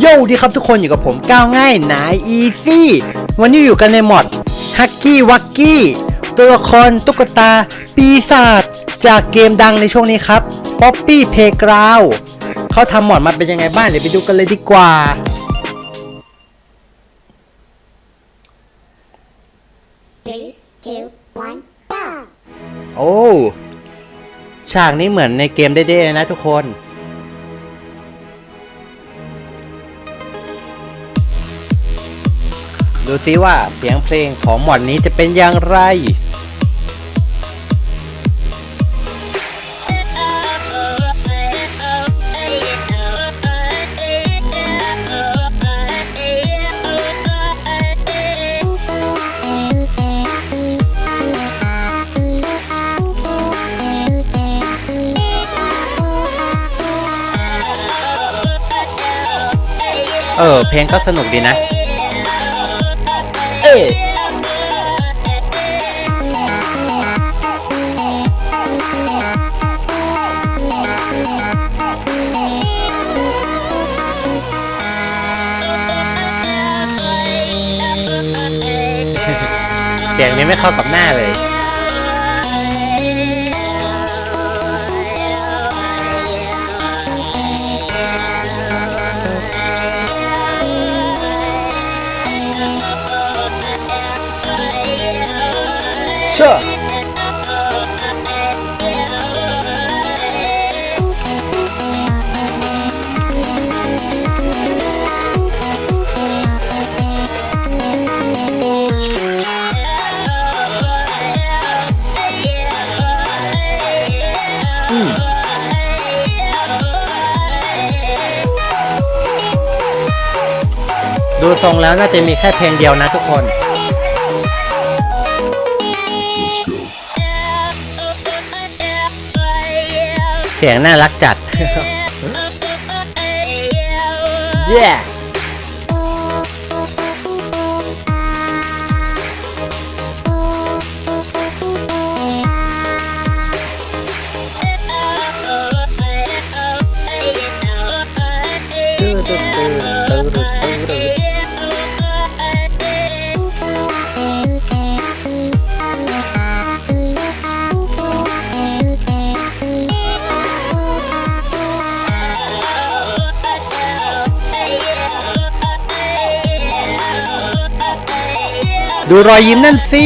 โย่ดีครับทุกคนอยู่กับผมก้าวง่ายนายอีซี่วันนี้อยู่กันในหมอดฮักกี้วักกี้ตัวละครตุ๊กตา ปีศาจจากเกมดังในช่วงนี้ครับ Poppy Playground เขาทำหมอดมาเป็นยังไงบ้างเดี๋ยวไปดูกันเลยดีกว่า Three, two, one, go! โอ้ ฉากนี้เหมือนในเกมเด้ๆเลยนะทุกคน ดูซิว่าเสียงเพลงของหมอดนี้จะเป็นอย่างไรเออเพลงก็สนุกดีนะ เสียงนี้ไม่เข้ากับหน้าเลย เชื่อดูทรงแล้วน่าจะมีแค่เพลงเดียวนะทุกคน เสียงน่ารักจัด เย้ ดูรอยยิ้มนั่นสิ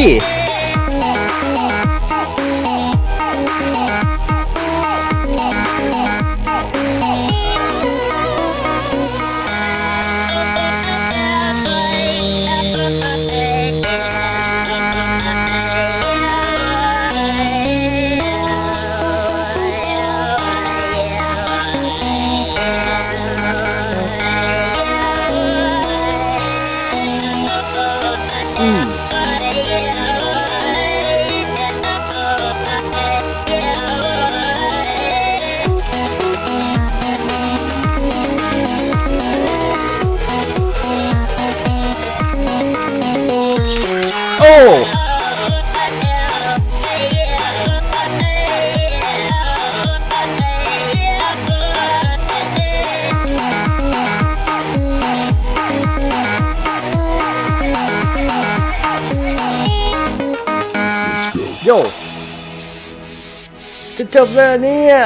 โยจะจบแล้วเนี่ย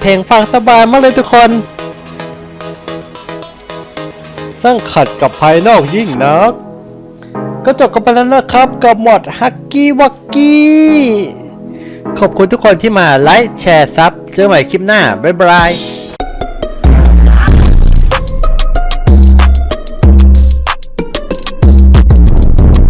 เพลงฟังสบายมากเลยทุกคน สร้างขัดกับภายนอกยิ่งนัก ก็จบกันไปแล้วนะครับกับหมดฮักกี้วักกี้ ขอบคุณทุกคนที่มาไลค์แชร์ซับ เจอใหม่คลิปหน้า บ๊ายบาย